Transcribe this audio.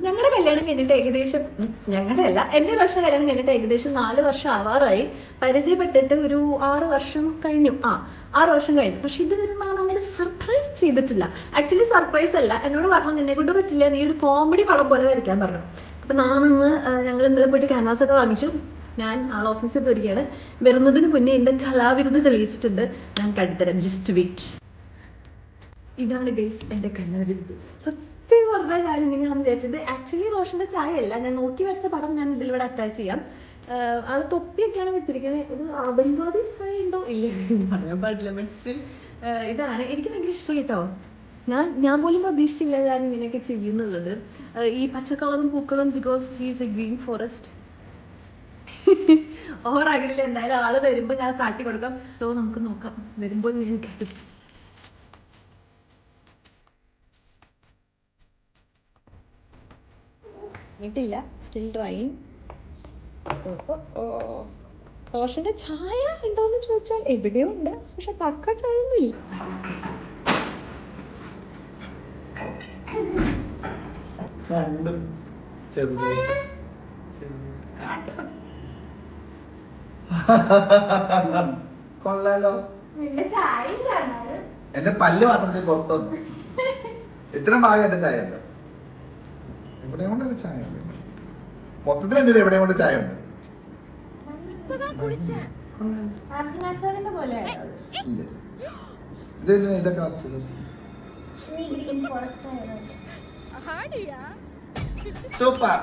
ഞങ്ങളുടെ കല്യാണം കഴിഞ്ഞിട്ട് ഏകദേശം ഞങ്ങളുടെ അല്ല എന്റെ വർഷം കല്യാണം കഴിഞ്ഞിട്ട് ഏകദേശം നാല് വർഷം ആവാറായി. പരിചയപ്പെട്ടിട്ട് ഒരു ആറ് വർഷം കഴിഞ്ഞു. ആ ആറ് വർഷം കഴിഞ്ഞു. പക്ഷെ ഇതുവരെ ഞാൻ അങ്ങനെ സർപ്രൈസ് ചെയ്തിട്ടില്ല. ആക്ച്വലി സർപ്രൈസ് അല്ല. എന്നോട് പറഞ്ഞു നിന്നെ കൊണ്ട് പറ്റില്ല. നീ ഒരു കോമഡി പടം പോലെ വരയ്ക്കാൻ പറഞ്ഞു. അപ്പൊ നാളെ ഞങ്ങൾ ഇന്നലെ പോയിട്ട് ക്യാൻവാസ് ഒക്കെ വാങ്ങിച്ചു. ഞാൻ ആൾ ഓഫീസിൽ വരികയാണ് വരുന്നതിന് മുന്നേ എന്റെ കലാവിരുന്ന് തെളിയിച്ചിട്ടുണ്ട്. ഞാൻ കണ്ടുതരാം ജസ്റ്റ് വെയിറ്റ് ഇതാണ് ഗൈസ് എന്റെ കണ്ണാവിരുത് സത്യം പറഞ്ഞാൽ ഞാൻ ഇങ്ങനെയാണ് വിചാരിച്ചത്. ആക്ച്വലി റോഷന്റെ ചായ അല്ല ഞാൻ നോക്കി വരച്ച പടം ഞാൻ ഇതിലൂടെ അറ്റാച്ച് ചെയ്യാം. അത് തൊപ്പിയൊക്കെയാണ് വിട്ടിരിക്കുന്നത്. ഇത് അബൻവാദി ചായ ഉണ്ടോ ഇല്ല പറയാൻ പാടില്ല. ബട്ട് ഇതാണ്. എനിക്ക് ഭയങ്കര ഇഷ്ടം കേട്ടോ. ഞാൻ ഞാൻ പോലും പ്രതീക്ഷിച്ചില്ല ഞാൻ ഇങ്ങനെയൊക്കെ ചെയ്യുന്നുള്ളത് ഈ പച്ചക്കളറും പൂക്കളും because he's a green forest ഓവറാകില്ല എന്തായാലും ആൾ വരുമ്പോൾ ഞാൻ കാട്ടി കൊടുക്കാം. സോ നമുക്ക് നോക്കാം. വരുമ്പോൾ ഞാൻ കേട്ടു. ഇട്ടില്ല സ്റ്റിൽ ഡ്രൈയിങ് റോഷന്റെ ചായ ഉണ്ടോന്ന് ചോദിച്ചാൽ എവിടെയും ഉണ്ട്. പക്ഷെ പക്ക ചായ ഒന്നും ഇല്ല. രണ്ടും കൊള്ളാലോ. എന്റെ പല്ല് മാത്രം പുറത്തു വന്നു. ഇത്ര ഭാഗം എന്റെ ചായ ഉണ്ട്. എവിടെ കൊണ്ട് എന്റെ ചായ മൊത്തത്തിൽ എന്റെ എവിടെ കൊണ്ട് ചായ ഉണ്ട്. ഇല്ല. ഇത് ഇന്ന് ഇതൊക്കെ വച്ചത് സൂപ്പർ.